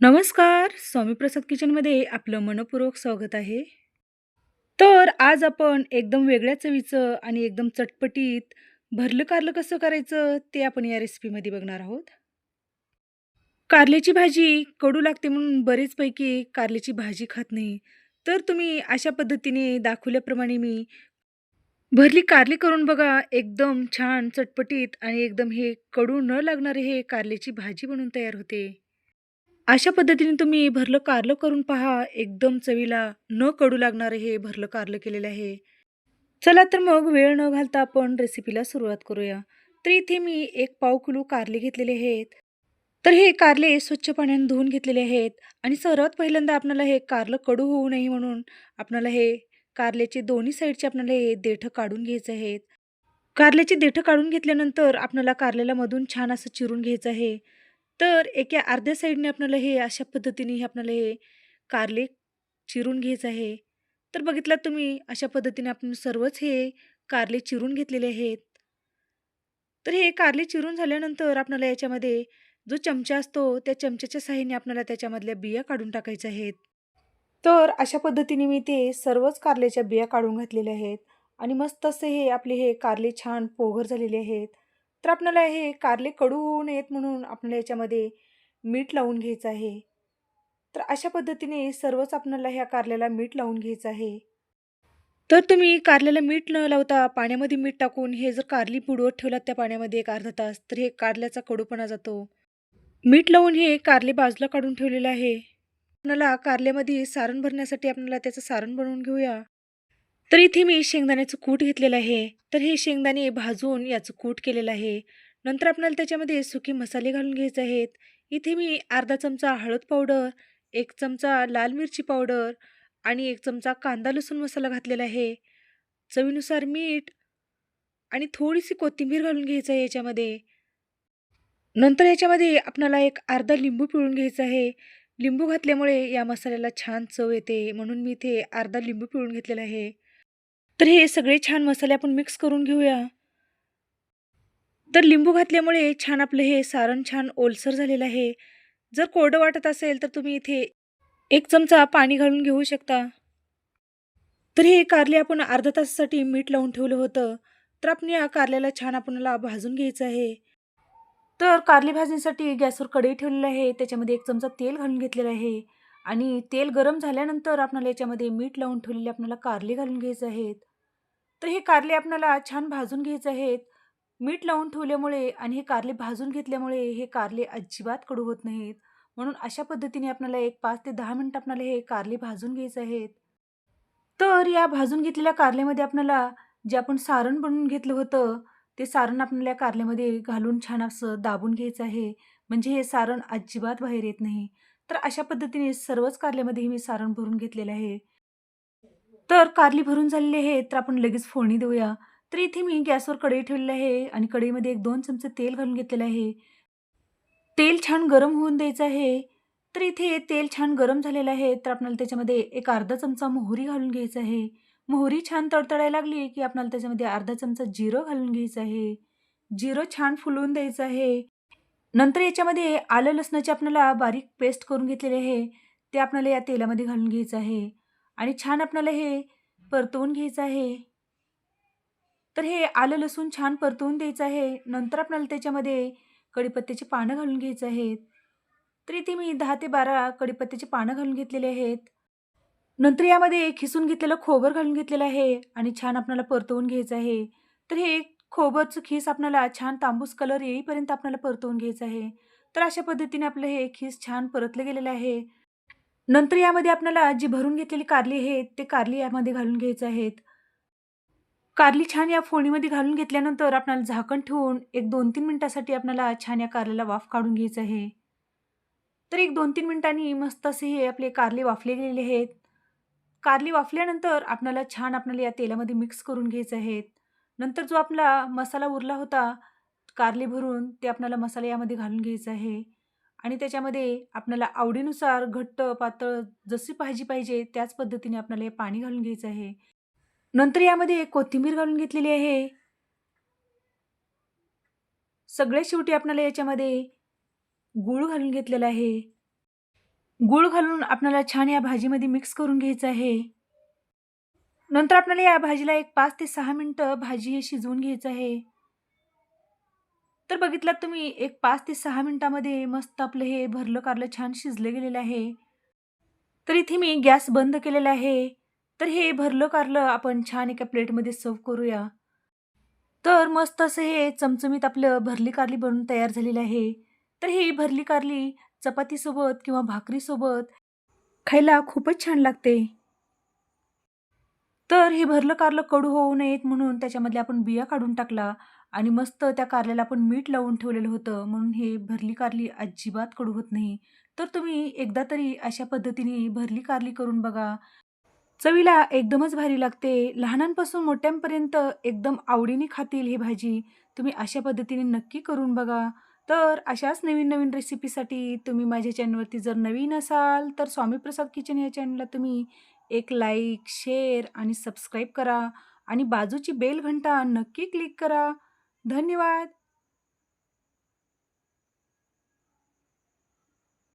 नमस्कार. स्वामी प्रसाद किचनमध्ये आपलं मनपूर्वक स्वागत आहे. तर आज आपण एकदम वेगळ्या चवीचं आणि एकदम चटपटीत भरलं कारलं कसं करायचं ते आपण या रेसिपीमध्ये बघणार आहोत. कारल्याची भाजी कडू लागते म्हणून बरेचपैकी कारल्याची भाजी खात नाही. तर तुम्ही अशा पद्धतीने दाखवल्याप्रमाणे मी भरली कारली करून बघा. एकदम छान चटपटीत आणि एकदम हे कडू न लागणारे हे कारल्याची भाजी बनून तयार होते. अशा पद्धतीने तुम्ही भरलं कारलं करून पहा. एकदम चवीला न कडू लागणारं हे भरलं कारलं केलेलं आहे. चला तर मग वेळ न घालता आपण रेसिपीला सुरुवात करूया. तर इथे मी एक पाव किलो कारले घेतलेले आहेत. तर हे कारले स्वच्छ पाण्याने धुवून घेतलेले आहेत आणि सर्वात पहिल्यांदा आपल्याला हे कारलं कडू होऊ नये म्हणून आपल्याला हे कारल्याचे दोन्ही साईडचे आपल्याला हे देठं काढून घ्यायचं आहेत. कारल्याची देठं काढून घेतल्यानंतर आपल्याला कारल्याला मधून छान असं चिरून घ्यायचं आहे. तर एका अर्ध्या साईडने आपल्याला हे अशा पद्धतीने हे आपल्याला हे कारले चिरून घ्यायचं आहे. तर बघितलात तुम्ही अशा पद्धतीने आपण सर्वच हे कारले चिरून घेतलेले आहेत. तर हे कारले चिरून झाल्यानंतर आपल्याला याच्यामध्ये जो चमचा असतो त्या चमच्याच्या साहाय्याने आपल्याला त्याच्यामधल्या बिया काढून टाकायच्या आहेत. तर अशा पद्धतीने मी ते सर्वच कारल्याच्या बिया काढून घातलेल्या आहेत आणि मस्त असे हे आपले हे कारले छान पोघर झालेले आहेत. तर आपल्याला हे कारले कडू होऊ नयेत म्हणून आपल्याला याच्यामध्ये मीठ लावून घ्यायचं आहे. तर अशा पद्धतीने सर्वच आपल्याला ह्या कारल्याला मीठ लावून घ्यायचं आहे. तर तुम्ही कारल्याला मीठ न लावता पाण्यामध्ये मीठ टाकून हे जर कारली बुडवत ठेवलात त्या पाण्यामध्ये एक अर्धा तास तर हे कारल्याचा कडूपणा जातो. मीठ लावून हे कारले बाजूला काढून ठेवलेलं आहे. आपल्याला कारल्यामध्ये सारण भरण्यासाठी आपल्याला त्याचं सारण बनवून घेऊया. तर इथे मी शेंगदाण्याचं कूट घेतलेलं आहे. तर हे शेंगदाणे भाजून याचं कूट केलेलं आहे. नंतर आपल्याला त्याच्यामध्ये सुके मसाले घालून घ्यायचे आहेत. इथे मी अर्धा चमचा हळद पावडर, एक चमचा लाल मिरची पावडर आणि एक चमचा कांदा लसूण मसाला घातलेला आहे. चवीनुसार मीठ आणि थोडीशी कोथिंबीर घालून घ्यायचं आहे याच्यामध्ये. नंतर याच्यामध्ये आपल्याला एक अर्धा लिंबू पिळून घ्यायचा आहे. लिंबू घातल्यामुळे या मसाल्याला छान चव येते म्हणून मी इथे अर्धा लिंबू पिळून घेतलेला आहे. तर हे सगळे छान मसाले आपण मिक्स करून घेऊया. तर लिंबू घातल्यामुळे छान आपलं हे सारण छान ओलसर झालेलं आहे. जर कोरडं वाटत असेल तर तुम्ही इथे एक चमचा पाणी घालून घेऊ शकता. तर हे कारले आपण अर्ध्या तासासाठी मीठ लावून ठेवलं होतं. तर आपण या कारल्याला छान आपणाला भाजून घ्यायचं आहे. तर कारले भाजण्यासाठी गॅसवर कढई ठेवलेलं आहे. त्याच्यामध्ये एक चमचा तेल घालून घेतलेलं आहे आणि तेल गरम झाल्यानंतर आपल्याला याच्यामध्ये मीठ लावून ठेवलेले आपल्याला कारले घालून घ्यायचे आहेत. तर हे कारले आपल्याला छान भाजून घ्यायचे आहेत. मीठ लावून ठेवल्यामुळे आणि हे कारले भाजून घेतल्यामुळे हे कारले अजिबात कडू होत नाहीत. म्हणून अशा पद्धतीने आपल्याला एक पाच ते दहा मिनटं आपल्याला हे कारले भाजून घ्यायचे आहेत. तर या भाजून घेतलेल्या कारल्यामध्ये आपल्याला जे आपण सारण बनवून घेतलं होतं, ते सारण आपल्याला या कारल्यामध्ये घालून छान असं दाबून घ्यायचं आहे. म्हणजे हे सारण अजिबात बाहेर येत नाही. तर अशा पद्धतीने सर्वच कारल्यामध्ये मी सारण भरून घेतलेलं आहे. तर कारली भरून झालेली आहे तर आपण लगेच फोडणी देऊया. तर इथे मी गॅसवर कढई ठेवलेली आहे आणि कढईमध्ये 1-2 चमचे तेल घालून घेतलेलं आहे. तेल छान गरम होऊन द्यायचं आहे. तर इथे तेल छान गरम झालेलं आहे तर आपल्याला त्याच्यामध्ये एक अर्धा चमचा मोहरी घालून घ्यायचं आहे. मोहरी छान तडतडायला लागली की आपल्याला त्याच्यामध्ये अर्धा चमचा जिरं घालून घ्यायचं आहे. जिरं छान फुलवून द्यायचं आहे. नंतर याच्यामध्ये आलं लसणाची आपल्याला बारीक पेस्ट करून घेतलेली आहे. ते आपल्याला या तेलामध्ये घालून घ्यायचं आहे आणि छान आपल्याला हे परतवून घ्यायचं आहे. तर हे आलं लसूण छान परतवून द्यायचं आहे. नंतर आपल्याला त्याच्यामध्ये कडीपत्त्याची पानं घालून घ्यायचं आहेत. तर इथे मी दहा ते बारा कडीपत्त्याची पानं घालून घेतलेली आहेत. नंतर यामध्ये खिसून घेतलेलं खोबर घालून घेतलेलं आहे आणि छान आपल्याला परतवून घ्यायचं आहे. तर हे खोबरचं खीस आपल्याला छान तांबूस कलर येईपर्यंत आपल्याला परतवून घ्यायचं आहे. तर अशा पद्धतीने आपलं हे खीस छान परतलं गेलेलं आहे. नंतर यामध्ये आपल्याला जी भरून घेतलेली कारली आहेत, ते कारली यामध्ये घालून घ्यायचं आहेत. कारली छान या फोडणीमध्ये घालून घेतल्यानंतर आपल्याला झाकण ठेवून एक दोन तीन मिनटासाठी आपल्याला छान या कारल्याला वाफ काढून घ्यायचं आहे. तर एक 2-3 मिनिटांनी मस्त असे हे आपले कारले वाफले गेलेले आहेत. कारली वाफल्यानंतर आपल्याला छान आपल्याला या तेलामध्ये मिक्स करून घ्यायचं आहेत. नंतर जो आपला मसाला उरला होता कारले भरून, ते आपल्याला मसाला यामध्ये घालून घ्यायचा आहे आणि त्याच्यामध्ये आपल्याला आवडीनुसार घट्ट, पातळ जशी भाजी पाहिजे त्याच पद्धतीने आपल्याला हे पाणी घालून घ्यायचं आहे. नंतर यामध्ये कोथिंबीर घालून घेतलेली आहे. सगळ्यात शेवटी आपल्याला याच्यामध्ये गूळ घालून घेतलेला आहे. गूळ घालून आपल्याला छान या भाजीमध्ये मिक्स करून घ्यायचं आहे. नंतर आपल्याला या भाजीला एक पाच ते सहा मिनटं भाजी हे शिजवून घ्यायचं आहे. तर बघितलात तुम्ही एक पाच ते सहा मिनटामध्ये मस्त आपलं हे भरलं कारलं छान शिजलं गेलेलं आहे. तर इथे मी गॅस बंद केलेला आहे. तर हे भरलं कारलं आपण छान एका प्लेटमध्ये सर्व्ह करूया. तर मस्त असं हे चमचमीत आपलं भरली कारली बनून तयार झालेलं आहे. तर ही भरली कारली चपातीसोबत किंवा भाकरीसोबत खायला खूपच छान लागते. तर हे भरलं कारलं कडू होऊ नयेत म्हणून त्याच्यामधल्या आपण बिया काढून टाकला आणि मस्त त्या कारल्याला आपण मीठ लावून ठेवलेलं होतं. म्हणून हे भरली कारली अजिबात कडू होत नाही. तर तुम्ही एकदा तरी अशा पद्धतीने भरली कारली करून बघा. चवीला एकदमच भारी लागते. लहानांपासून मोठ्यांपर्यंत एकदम आवडीने खातील ही भाजी. तुम्ही अशा पद्धतीने नक्की करून बघा. तर अशाच नवीन-नवीन रेसिपीसाठी तुम्ही माझ्या चॅनलवरती जर नवीन असाल, तर स्वामीप्रसाद किचन या चॅनलला तुम्ही एक लाईक, शेअर आणि सबस्क्राईब करा आणि बाजूची बेल घंटा नक्की क्लिक करा. धन्यवाद.